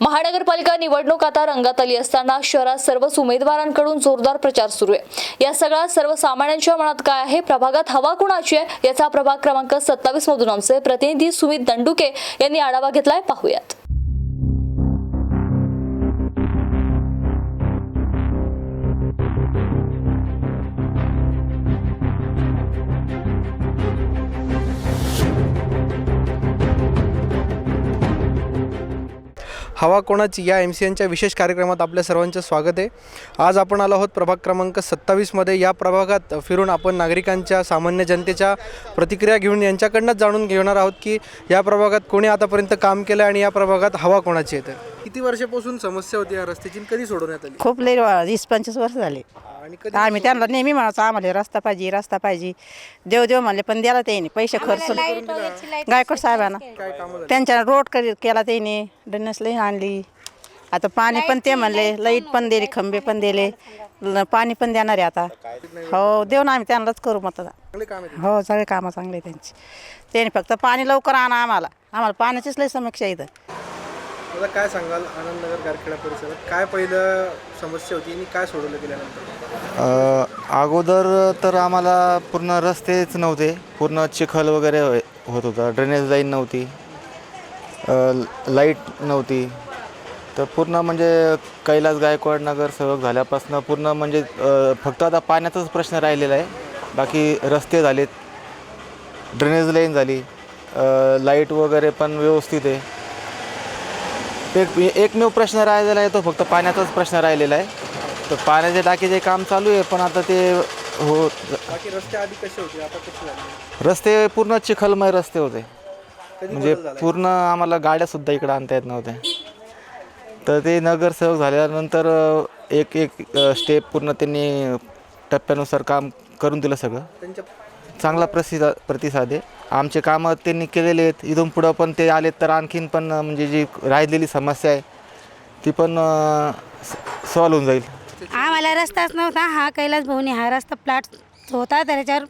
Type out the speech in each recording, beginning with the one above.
महानगरपालिका निवडणूक आता रंगात आली असताना शहरात सर्वच उमेदवारांकडून जोरदार प्रचार सुरू आहे. या सगळ्यात सर्वसामान्यांच्या मनात काय आहे? प्रभागात हवा कुणाची आहे? याचा प्रभाग क्रमांक सत्तावीस मधून आमचे प्रतिनिधी सुमित दंडुके यांनी आढावा घेतलाय. पाहूयात. हवा कोणाची? या एम सी एनच्या विशेष कार्यक्रमात आपल्या सर्वांचं स्वागत आहे. आज आपण आलो आहोत प्रभाग क्रमांक सत्तावीसमध्ये या प्रभागात फिरून आपण नागरिकांच्या सामान्य जनतेच्या प्रतिक्रिया घेऊन यांच्याकडनंच जाणून घेणार आहोत की या प्रभागात कोणी आतापर्यंत काम केलं आणि या प्रभागात हवा कोणाची येते किती वर्षापासून समस्या होती या रस्त्याची? आणि कधी सोडवण्यात आली? खूप लई वा- वीस पंचवीस वर्ष झाले. आणि कधी आम्ही त्यांना नेहमी म्हणायचो आम्हाला रस्ता पाहिजे रस्ता पाहिजे. देव देव म्हणले पण द्याला त्याने पैसे खर्च गायकवाड साहेबांना. काय कामं झाली? त्यांच्या रोड करी केला त्याने डनस लाईन आणली. आता पाणी पण ते म्हणले लाइट पण दिली खंबे पण दिले ल- पाणी पण देणार आहे आता. हो देऊ ना आम्ही त्यांनाच करू मत चांगले काम आहे हो सगळे कामं चांगले त्यांची. त्याने फक्त पाणी लवकर आणा आम्हाला. आम्हाला पाण्याचीच लई समस्या आहे इथं. आता काय सांगाल आनंदनगर गारखेडा परिसरात? काय पहिलं समस्या होती आणि काय सोडवलं गेल्यानंतर? अ, अगोदर तर आम्हाला पूर्ण रस्तेच नव्हते. पूर्ण चिखल वगैरे होय- होत होता. ड्रेनेज लाईन नव्हती. अ, लाइट नव्हती. तर पूर्ण म्हणजे कैलास गायकवाड नगर सेवक झाल्यापासून पूर्ण म्हणजे अ, फक्त आता पाण्याचाच प्रश्न राहिलेला आहे. बाकी रस्ते झालेत. ड्रेनेज लाईन झाली. अ, लाइट वगैरे पण व्यवस्थित आहे. एक एकमेव प्रश्न राहिलेला आहे तो फक्त पाण्याचाच प्रश्न राहिलेला आहे. तर पाण्याच्या टाकीचे काम चालू आहे पण आता ते हो बाकी रस्ते आधी कसे होते? आता कसे झाले? रस्ते पूर्ण चिखलमय रस्ते होते. म्हणजे पूर्ण आम्हाला गाड्यासुद्धा इकडं आणता येत नव्हत्या. तर ते नगरसेवक झाल्यानंतर एक एक स्टेप पूर्ण त्यांनी टप्प्यानुसार काम करून दिलं सगळं. चांगला प्रसिद्ध प्रतिसाद आहे. आमचे कामं त्यांनी केलेले आहेत. इथून पुढं पण ते आलेत तर आणखीन पण म्हणजे जी राहिलेली समस्या आहे ती पण सॉल्व होऊन जाईल. आम्हाला रस्ताच नव्हता. हा कैलास भाऊनी हा रस्ता प्लॅट होता त्याच्यावर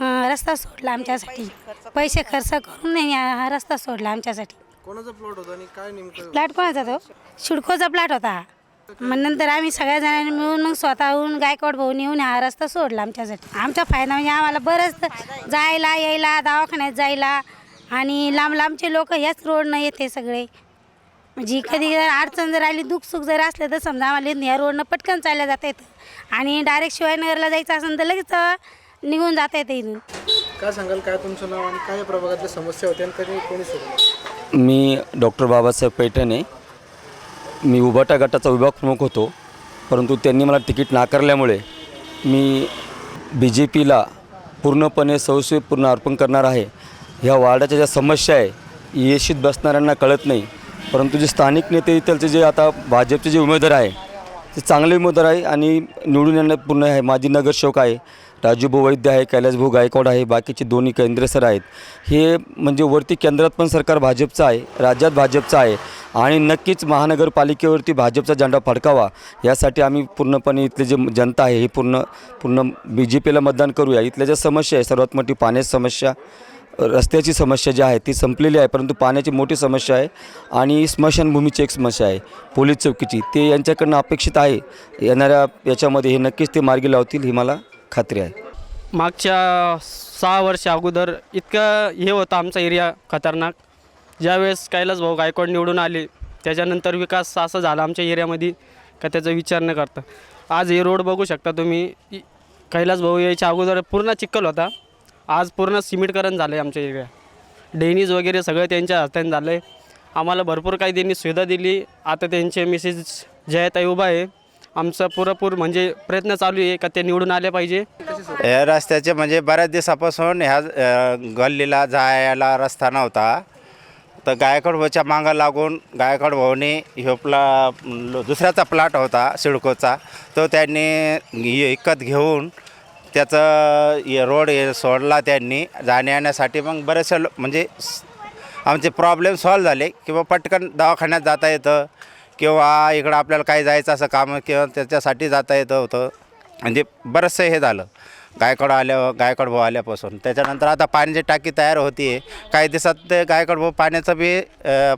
अं, रस्ता सोडला आमच्यासाठी. पैसे खर्च करून नाही हा हा रस्ता सोडला आमच्यासाठी. कोणाचा प्लॉट होता आणि काय नेमकं? प्लॅट कोणाचा तो? शिडकोचा प्लॅट होता. हा मग नंतर आम्ही सगळ्या जणांनी मिळून मग स्वतःहून गायकवाड भाऊनी येऊन हा रस्ता सोडला आमच्यासाठी. आमचा फायदा म्हणजे आम्हाला बरंच जायला यायला दवाखान्यात जायला आणि लांब लांबचे लोक ह्याच रोडनं येते सगळे. म्हणजे कधी जर अडचण जर आली दुःख सुख जर असलं तर समजा आम्हाला इथनं या रोडनं पटकन चालल्या जाता येतं. आणि डायरेक्ट शिवाजीनगरला जायचं असेल तर लगेच निघून जाता येतं इथून. काय सांगाल काय तुमचं नाव आणि काय प्रभागातल्या समस्या होत्या आणि कधी कोणी मी डॉक्टर बाबासाहेब पैठणे मी उभाटा गटाचा विभाग प्रमुख होतो. परंतु त्यांनी मला तिकीट नाकारल्यामुळे मी बी जे पीला पूर्णपणे सौस्वी पूर्ण अर्पण करणार आहे. ह्या वार्डाच्या ज्या समस्या आहे येशीत बसणाऱ्यांना कळत नाही. परंतु जे स्थानिक नेते इथलचे जे आता भाजपचे जे उमेदवार आहे ते चांगले उमेदवार आहे आणि निवडून येणं पूर्ण आहे. माजी नगरसेवक आहे राजूभाऊ वैद्य आहे कैलासभाऊ गायकवाड आहे बाकीचे दोन्ही केंद्र सर आहेत. हे म्हणजे वरती केंद्रात पण सरकार भाजपचं आहे राज्यात भाजपचं आहे. आणि नक्कीच महानगरपालिकेवरती भाजपचा झेंडा फडकावा. यासाठी आम्ही पूर्णपणे इथले जे जनता आहे ही पूर्ण पूर्ण बी जे पीला मतदान करूया. इथल्या ज्या समस्या आहे सर्वात मोठी पाण्याची समस्या रस्त्याची समस्या जी आहे ती संपलेली आहे परंतु पाण्याची मोठी समस्या आहे आणि स्मशानभूमीची एक समस्या आहे पोलीस चौकीची. ते यांच्याकडनं अपेक्षित आहे. येणाऱ्या याच्यामध्ये हे नक्कीच ते मार्गी लावतील ही मला खात्री आहे. मागच्या सहा वर्ष अगोदर इतकं हे होतं आमचा एरिया खतरनाक. ज्यावेळेस कैलास भाऊ गायकवाड निवडून आले त्याच्यानंतर विकास असा झाला आमच्या एरियामध्ये का त्याचा विचार न करता. आज हे रोड बघू शकता तुम्ही कैलास भाऊ यायच्या अगोदर पूर्ण चिखल होता आज पूर्ण सिमेंटकरण झालं आहे आमच्या एरिया. डेनिज वगैरे सगळं त्यांच्या हाताने झालं आहे आम्हाला भरपूर काही त्यांनी सुविधा दिली. आता त्यांचे मिसेस जयताई उभा आहे. आमचा पुरेपूर म्हणजे प्रयत्न चालू आहे का ते निवडून आले पाहिजे. या रस्त्याचे म्हणजे बऱ्याच दिवसापासून ह्या गल्लीला जायला रस्ता नव्हता. तर गायकवाड भाऊच्या मागं लागून गायकवाड भाऊने ह्यो प्ला दुसऱ्याचा प्लॉट होता सिडकोचा तो त्यांनी विकत घेऊन त्याचं रोड सोडला त्यांनी. जाण्या येण्यासाठी मग बरेचसे लो म्हणजे आमचे प्रॉब्लेम सॉल्व झाले किंवा पटकन दवाखान्यात जाता येतं किंवा इकडं आपल्याला काही जायचं असं काम किंवा त्याच्यासाठी जाता येतं होतं. म्हणजे बरंचसं हे झालं. गायकवाड आल्या गायकवाड भाऊ आल्यापासून. त्याच्यानंतर आता पाण्याची टाकी तयार होती आहे काही दिवसात ते गायकवाड भाऊ पाण्याचा बी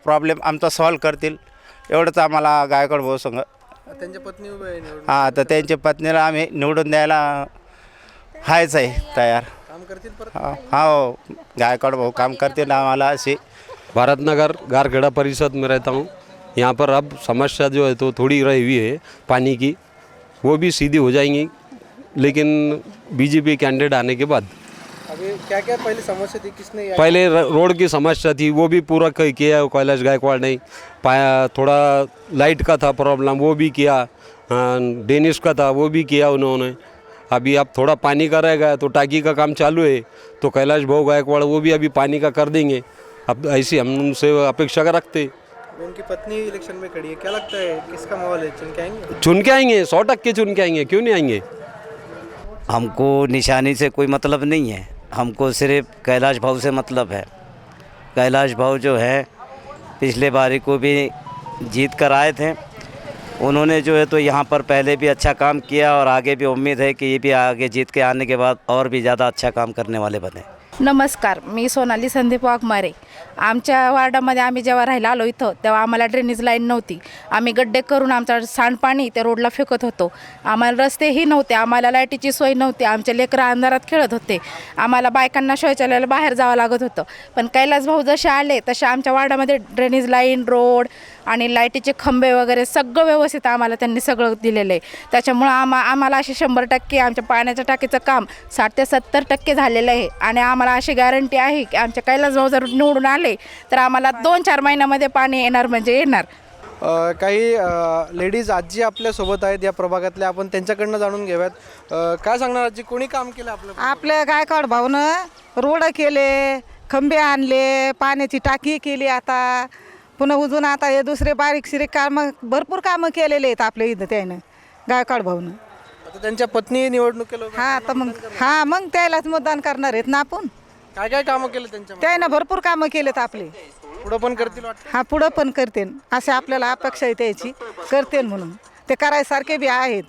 प्रॉब्लेम आमचा सॉल्व करतील. एवढंच आम्हाला गायकवाड भाऊ संघ त्यांच्या पत्नी हां तर त्यांच्या पत्नीला आम्ही निवडून द्यायला आहेच आहे तयार. काम करतील परत? हा हो गायकवाड भाऊ काम करतील आम्हाला अशी. भारत नगर गारखेड़ा परिषद में रहता हूँ. यहाँ पर अब समस्या जो है तो थोड़ी रही हुई है पानी की. वो भी सीधी हो जाएंगी. लेकिन बीजेपी कैंडिडेट आने के बाद। अभी क्या क्या पहले समस्या थी? किसने पहले रोड की समस्या थी वो भी पूरा किया कैलाश गायकवाड़ ने पाया थोड़ा लाइट का था प्रॉब्लम वो भी किया। डेनिस का था वो भी किया उन्होंने। अभी अब थोड़ा पानी का रह गया तो टाकी का काम चालू है तो कैलाश भाऊ गायकवाड़ वो भी अभी पानी का कर देंगे। अब ऐसी हम उनसे अपेक्षा का रखते उनकी पत्नी इलेक्शन में खड़ी है क्या लगता है किसका माहौल है? चुन के आएँगे? चुन के आएँगे सौ टक्के चुन के आएँगे क्यों नहीं आएँगे? हमको निशानी से कोई मतलब नहीं है। हमको सिर्फ़ कैलाश भाव से मतलब है। कैलाश भाव जो है, पिछले बारी को भी जीत कर आए थे। उन्होंने जो है तो यहाँ पर पहले भी अच्छा काम किया और आगे भी उम्मीद है कि ये भी आगे जीत के आने के बाद और भी ज़्यादा अच्छा काम करने वाले बने। नमस्कार मी सोनाली संदीप वाघमारे. आमच्या वार्डामध्ये आम्ही जेव्हा राहायला आलो इथं तेव्हा आम्हाला ड्रेनेज लाईन नव्हती. आम्ही गड्डे करून आमचा सांडपाणी त्या रोडला फेकत होतो. आम्हाला रस्तेही नव्हते आम्हाला लाईटीची सोय नव्हती आमचे लेकरं अंधारात खेळत होते. आम्हाला बायकांना शौचालयाला बाहेर जावं लागत होतं. पण कैलास भाऊ जसे आले तसे आमच्या वार्डामध्ये ड्रेनेज लाईन रोड आणि लाईटीचे खंबे वगैरे सगळं व्यवस्थित आम्हाला त्यांनी सगळं दिलेलं आहे. त्याच्यामुळं आम्हा आम्हाला असे शंभर टक्के आमच्या पाण्याच्या टाकीचं काम साठ ते सत्तर टक्के झालेलं आहे. आणि आम्हाला अशी गॅरंटी आहे की आमच्या कैलास भाऊ जर निवडून आले तर आम्हाला दोन चार महिन्यामध्ये पाणी येणार म्हणजे येणार. अ, काही लेडीज आजी आपल्यासोबत आहेत या प्रभागातल्या आपण त्यांच्याकडनं जाणून घेऊयात. अ, काय सांगणार आजी कोणी काम केलं आपलं? आपल्या गायकवाड भाऊनं रोड केले खंबे आणले पाण्याची टाकी केली आता. पुन्हा उजून आता हे दुसरे बारीक शिरीक कामं भरपूर कामं केलेले आहेत आपल्या इथं त्यानं गायकवाड भाऊनं. आता त्यांच्या पत्नी निवडणुकीला उभ्या हा तर मग हा मग त्यालाच मतदान करणार आहेत ना आपण. काय काय कामं केलं त्यांच्या त्यानं भरपूर कामं केलेत आपले. पुढं पण करतील वाटतं? हा पुढं पण करते असे आपल्याला अपेक्षा आहे त्याची. करते म्हणून. ते करायसारखे बी आहेत.